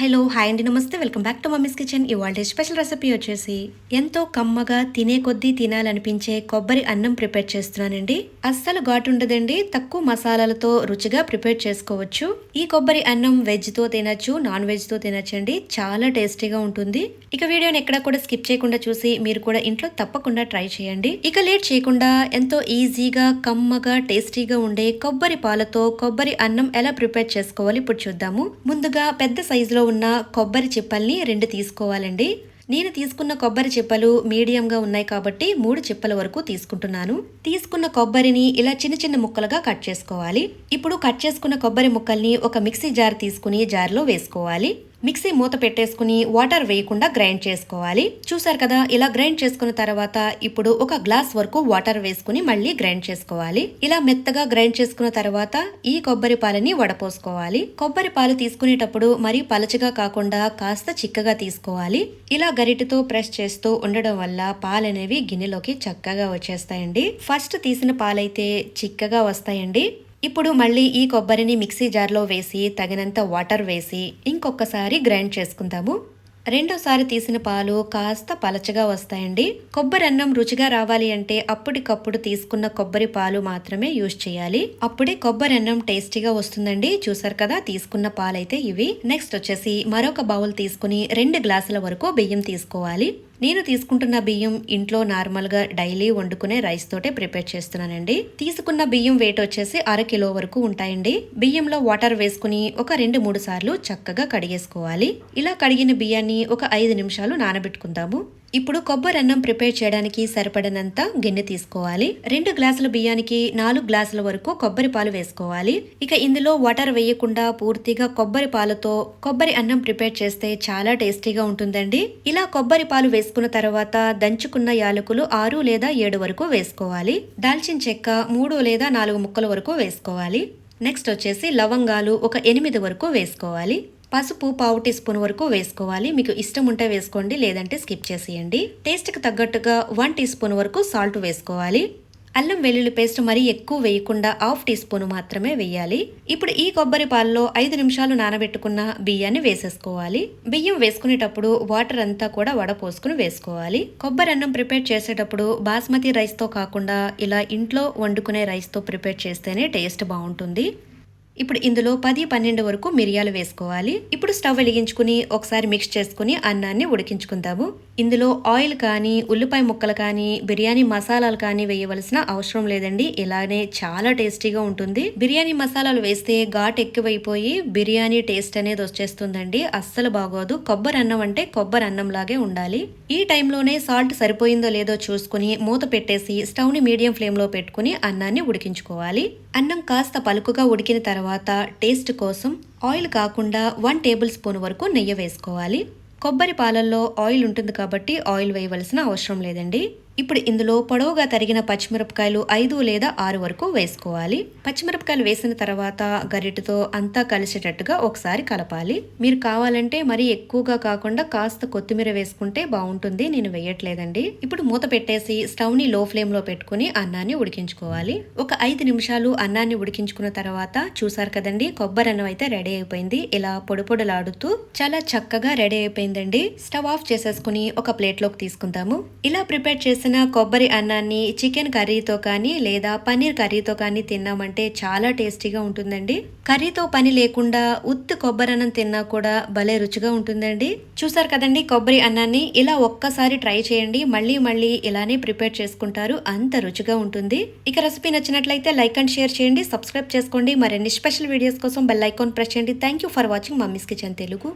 Hello hi అండి నమస్తే. Welcome back to mummy's kitchen. ఇవాళ స్పెషల్ రెసిపీ వచ్చేసి ఎంతో కమ్మగా తినే కొద్దీ తినాలనిపించే కొబ్బరి అన్నం ప్రిపేర్ చేస్తున్నానండి. అస్సలు ఘాటు ఉండదండి. తక్కువ మసాలాలతో రుచిగా ప్రిపేర్ చేసుకోవచ్చు. ఈ కొబ్బరి అన్నం వెజ్తో తినచ్చు నాన్ వెజ్తో తినచ్చండి చాలా టేస్టీగా ఉంటుంది. ఇక వీడియోని ఎక్కడ కూడా స్కిప్ చేయకుండా చూసి మీరు కూడా ఇంట్లో తప్పకుండా ట్రై చేయండి. ఇక లేట్ చేయకుండా ఎంతో ఈజీగా కమ్మగా టేస్టీగా ఉండే కొబ్బరి పాలతో కొబ్బరి అన్నం ఎలా ప్రిపేర్ చేసుకోవాలి ఇప్పుడు చూద్దాము. ముందుగా పెద్ద సైజులో ఉన్న కొబ్బరి చిప్పల్ని రెండు తీసుకోవాలండి. నేను తీసుకున్న కొబ్బరి చిప్పలు మీడియంగా ఉన్నాయి కాబట్టి మూడు చిప్పల వరకు తీసుకుంటున్నాను. తీసుకున్న కొబ్బరిని ఇలా చిన్న చిన్న ముక్కలుగా కట్ చేసుకోవాలి. ఇప్పుడు కట్ చేసుకున్న కొబ్బరి ముక్కల్ని ఒక మిక్సీ జార్ తీసుకుని జార్లో వేసుకోవాలి. మిక్సీ మూత పెట్టేసుకుని వాటర్ వేయకుండా గ్రైండ్ చేసుకోవాలి. చూసారు కదా ఇలా గ్రైండ్ చేసుకున్న తర్వాత ఇప్పుడు ఒక గ్లాస్ వరకు వాటర్ వేసుకుని మళ్ళీ గ్రైండ్ చేసుకోవాలి. ఇలా మెత్తగా గ్రైండ్ చేసుకున్న తర్వాత ఈ కొబ్బరి పాలని వడపోసుకోవాలి. కొబ్బరి పాలు తీసుకునేటప్పుడు మరీ పలచగా కాకుండా కాస్త చిక్కగా తీసుకోవాలి. ఇలా గరిటతో ప్రెస్ చేస్తూ ఉండడం వల్ల పాలనేవి గిన్నెలోకి చక్కగా వచ్చేస్తాయండి. ఫస్ట్ తీసిన పాలైతే చిక్కగా వస్తాయండి. ఇప్పుడు మళ్ళీ ఈ కొబ్బరిని మిక్సీ జార్లో వేసి తగినంత వాటర్ వేసి ఇంకొకసారి గ్రైండ్ చేసుకుందాము. రెండోసారి తీసిన పాలు కాస్త పలచగా వస్తాయండి. కొబ్బరి అన్నం రుచిగా రావాలి అంటే అప్పటికప్పుడు తీసుకున్న కొబ్బరి పాలు మాత్రమే యూజ్ చేయాలి. అప్పుడే కొబ్బరి అన్నం టేస్టీగా వస్తుందండి. చూసారు కదా తీసుకున్న పాలైతే ఇవి. నెక్స్ట్ వచ్చేసి మరొక బౌల్ తీసుకుని రెండు గ్లాసుల వరకు బియ్యం తీసుకోవాలి. నేను తీసుకుంటున్న బియ్యం ఇంట్లో నార్మల్గా డైలీ వండుకునే రైస్ తోటే ప్రిపేర్ చేస్తున్నానండి. తీసుకున్న బియ్యం వెయిట్ వచ్చేసి అర కిలో వరకు ఉంటాయండి. బియ్యంలో వాటర్ వేసుకుని ఒక రెండు మూడు సార్లు చక్కగా కడిగేసుకోవాలి. ఇలా కడిగిన బియ్యాన్ని ఒక ఐదు నిమిషాలు నానబెట్టుకుందాము. ఇప్పుడు కొబ్బరి అన్నం ప్రిపేర్ చేయడానికి సరిపడినంత గిన్నె తీసుకోవాలి. రెండు గ్లాసుల బియ్యానికి నాలుగు గ్లాసుల వరకు కొబ్బరి పాలు వేసుకోవాలి. ఇక ఇందులో వాటర్ వేయకుండా పూర్తిగా కొబ్బరి పాలతో కొబ్బరి అన్నం ప్రిపేర్ చేస్తే చాలా టేస్టీగా ఉంటుందండి. ఇలా కొబ్బరి పాలు వేసుకున్న తర్వాత దంచుకున్న యాలకులు ఆరు లేదా ఏడు వరకు వేసుకోవాలి. దాల్చిన చెక్క మూడు లేదా నాలుగు ముక్కల వరకు వేసుకోవాలి. నెక్స్ట్ వచ్చేసి లవంగాలు ఒక ఎనిమిది వరకు వేసుకోవాలి. పసుపు పావు టీ స్పూన్ వరకు వేసుకోవాలి. మీకు ఇష్టం ఉంటే వేసుకోండి లేదంటే స్కిప్ చేసేయండి. టేస్ట్కి తగ్గట్టుగా వన్ టీ స్పూన్ వరకు సాల్ట్ వేసుకోవాలి. అల్లం వెల్లుల్లి పేస్ట్ మరీ ఎక్కువ వేయకుండా హాఫ్ టీ స్పూన్ మాత్రమే వేయాలి. ఇప్పుడు ఈ కొబ్బరి పాలలో ఐదు నిమిషాలు నానబెట్టుకున్న బియ్యాన్ని వేసేసుకోవాలి. బియ్యం వేసుకునేటప్పుడు వాటర్ అంతా కూడా వడపోసుకుని వేసుకోవాలి. కొబ్బరి అన్నం ప్రిపేర్ చేసేటప్పుడు బాస్మతి రైస్తో కాకుండా ఇలా ఇంట్లో వండుకునే రైస్తో ప్రిపేర్ చేస్తేనే టేస్ట్ బాగుంటుంది. ఇప్పుడు ఇందులో పది పన్నెండు వరకు మిరియాలు వేసుకోవాలి. ఇప్పుడు స్టవ్ వెలిగించుకుని ఒకసారి మిక్స్ చేసుకుని అన్నాన్ని ఉడికించుకుందాము. ఇందులో ఆయిల్ కానీ ఉల్లిపాయ ముక్కలు కానీ బిర్యానీ మసాలాలు కానీ వేయవలసిన అవసరం లేదండి. ఇలానే చాలా టేస్టీగా ఉంటుంది. బిర్యానీ మసాలాలు వేస్తే ఘాట్ ఎక్కువైపోయి బిర్యానీ టేస్ట్ అనేది వచ్చేస్తుందండి. అస్సలు బాగోదు. కొబ్బరి అన్నం అంటే కొబ్బరి అన్నం లాగే ఉండాలి. ఈ టైంలోనే సాల్ట్ సరిపోయిందో లేదో చూసుకుని మూత పెట్టేసి స్టవ్ని మీడియం ఫ్లేమ్లో పెట్టుకుని అన్నాన్ని ఉడికించుకోవాలి. అన్నం కాస్త పలుకుగా ఉడికిన తర్వాత టేస్ట్ కోసం ఆయిల్ కాకుండా వన్ టేబుల్ స్పూన్ వరకు నెయ్యి వేసుకోవాలి. కొబ్బరి పాలల్లో ఆయిల్ ఉంటుంది కాబట్టి ఆయిల్ వేయవలసిన అవసరం లేదండి. ఇప్పుడు ఇందులో పొడవుగా తరిగిన పచ్చిమిరపకాయలు ఐదు లేదా ఆరు వరకు వేసుకోవాలి. పచ్చిమిరపకాయలు వేసిన తర్వాత గరిటతో అంతా కలిసేటట్టుగా ఒకసారి కలపాలి. మీరు కావాలంటే మరీ ఎక్కువగా కాకుండా కాస్త కొత్తిమీర వేసుకుంటే బాగుంటుంది. నేను వేయట్లేదండి. ఇప్పుడు మూత పెట్టేసి స్టవ్ని లో ఫ్లేమ్లో పెట్టుకుని అన్నాన్ని ఉడికించుకోవాలి. ఒక ఐదు నిమిషాలు అన్నాన్ని ఉడికించుకున్న తర్వాత చూసారు కదండి కొబ్బరి అన్నం అయితే రెడీ అయిపోయింది. ఇలా పొడి పొడిలాడుతూ చాలా చక్కగా రెడీ అయిపోయిందండి. స్టవ్ ఆఫ్ చేసేసుకుని ఒక ప్లేట్లోకి తీసుకుందాము. ఇలా ప్రిపేర్ చేసిన కొబ్బరి అన్నాన్ని చికెన్ కర్రీతో కానీ లేదా పన్నీర్ కర్రీతో కానీ తిన్నామంటే చాలా టేస్టీగా ఉంటుందండి. కర్రీతో పని లేకుండా ఉత్తి కొబ్బరి అన్నం తిన్నా కూడా భలే రుచిగా ఉంటుందండి. చూసారు కదండి కొబ్బరి అన్నాన్ని? ఇలా ఒక్కసారి ట్రై చేయండి. మళ్ళీ మళ్ళీ ఇలానే ప్రిపేర్ చేసుకుంటారు. అంత రుచిగా ఉంటుంది. ఇక రెసిపీ నచ్చినట్లయితే లైక్ అండ్ షేర్ చేయండి. సబ్స్క్రైబ్ చేసుకోండి. మరిన్ని స్పెషల్ వీడియోస్ కోసం బెల్ ఐకాన్ ప్రెస్ చేయండి. Thank you for watching. Mummy's kitchen Telugu.